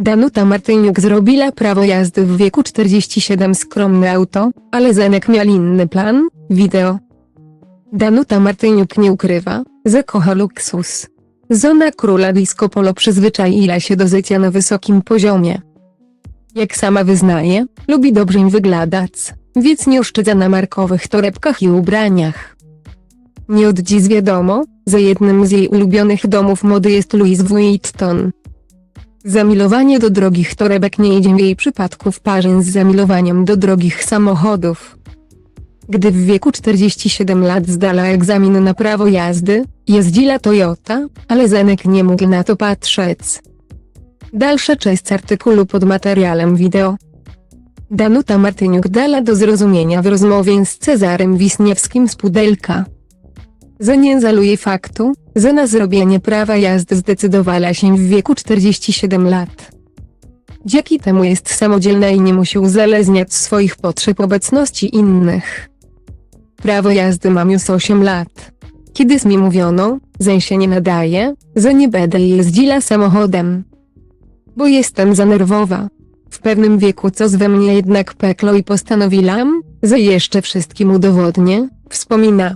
Danuta Martyniuk zrobiła prawo jazdy w wieku 47 skromne auto, ale Zenek miał inny plan, wideo. Danuta Martyniuk nie ukrywa, że kocha luksus. Zona króla disco polo przyzwyczaiła się do życia na wysokim poziomie. Jak sama wyznaje, lubi dobrze im wyglądać, więc nie oszczędza na markowych torebkach i ubraniach. Nie od dziś wiadomo, że jednym z jej ulubionych domów mody jest Louis Vuitton. Zamilowanie do drogich torebek nie idzie w jej przypadku w parze z zamilowaniem do drogich samochodów. Gdy w wieku 47 lat zdala egzamin na prawo jazdy, jeździła Toyota, ale Zenek nie mógł na to patrzeć. Dalsza część artykułu pod materiałem wideo. Danuta Martyniuk dala do zrozumienia w rozmowie z Cezarem Wisniewskim z Pudelka. Że nie zaluje faktu, że na zrobienie prawa jazdy zdecydowała się w wieku 47 lat. Dzięki temu jest samodzielna i nie musi uzależniać swoich potrzeb obecności innych. Prawo jazdy mam już 8 lat. Kiedyś mi mówiono, że się nie nadaje, że nie będę jeździła samochodem. Bo jestem za nerwowa. W pewnym wieku coś we mnie jednak peklo i postanowiłam, że jeszcze wszystkim udowodnię, wspomina.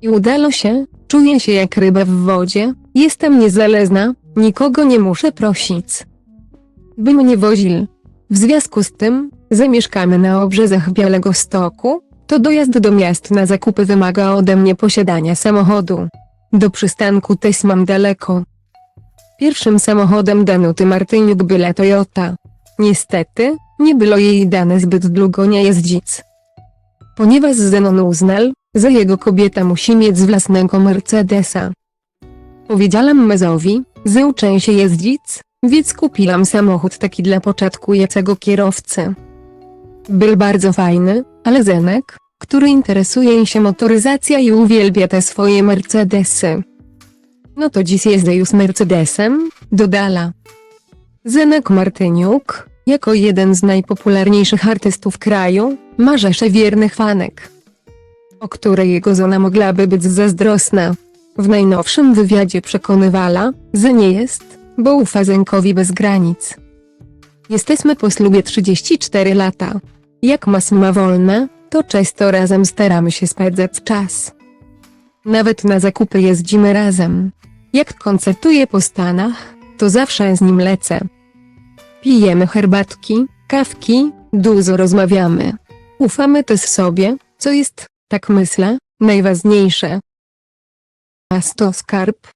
I udało się, czuję się jak ryba w wodzie, jestem niezależna, nikogo nie muszę prosić. By mnie wozil. W związku z tym, że mieszkamy na obrzezach Białego Stoku, to dojazd do miast na zakupy wymaga ode mnie posiadania samochodu. Do przystanku też mam daleko. Pierwszym samochodem Danuty Martyniuk była Toyota. Niestety, nie było jej dane zbyt długo nie jeździć. Ponieważ Zenon uznał, że jego kobieta musi mieć własnego Mercedesa. Powiedziałam Mezowi, że uczę się jeździć, więc kupiłam samochód taki dla początkującego kierowcy. Był bardzo fajny, ale Zenek, który interesuje się motoryzacja i uwielbia te swoje Mercedesy. No to dziś jeżdżę już Mercedesem, dodala. Zenek Martyniuk, jako jeden z najpopularniejszych artystów kraju, ma rzeszę wiernych fanek, o której jego żona mogłaby być zazdrosna. W najnowszym wywiadzie przekonywała, że nie jest, bo ufa Zenkowi bez granic. Jesteśmy po ślubie 34 lata. Jak mas ma wolne, to często razem staramy się spędzać czas. Nawet na zakupy jeździmy razem. Jak koncertuję po Stanach, to zawsze z nim lecę. Pijemy herbatki, kawki, dużo rozmawiamy. Ufamy też sobie, co jest, tak myślę, najważniejsze. A to skarb,